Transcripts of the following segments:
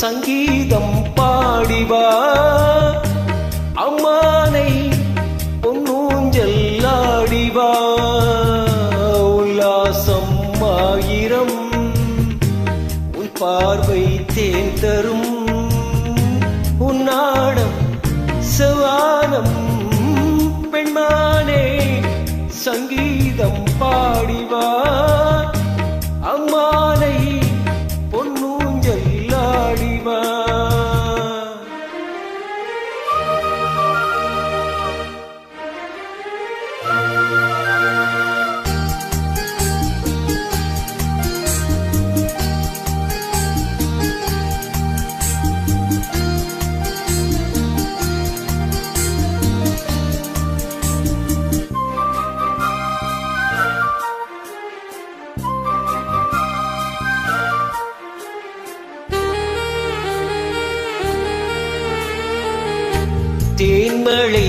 சங்கீதம் பாடிவா. அம்மானை பொன்னூஞ்சல் ஆடிவா. உல்லாசம் ஆயிரம் உன் பார்வை தேன் தரும். உன்னாடம் செவானம் பெண்மானே சங்கீதம் பாடிவா. தேன்மழை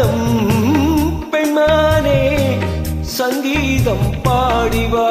கானம் பெண்மானே சங்கீதம் பாடிவா.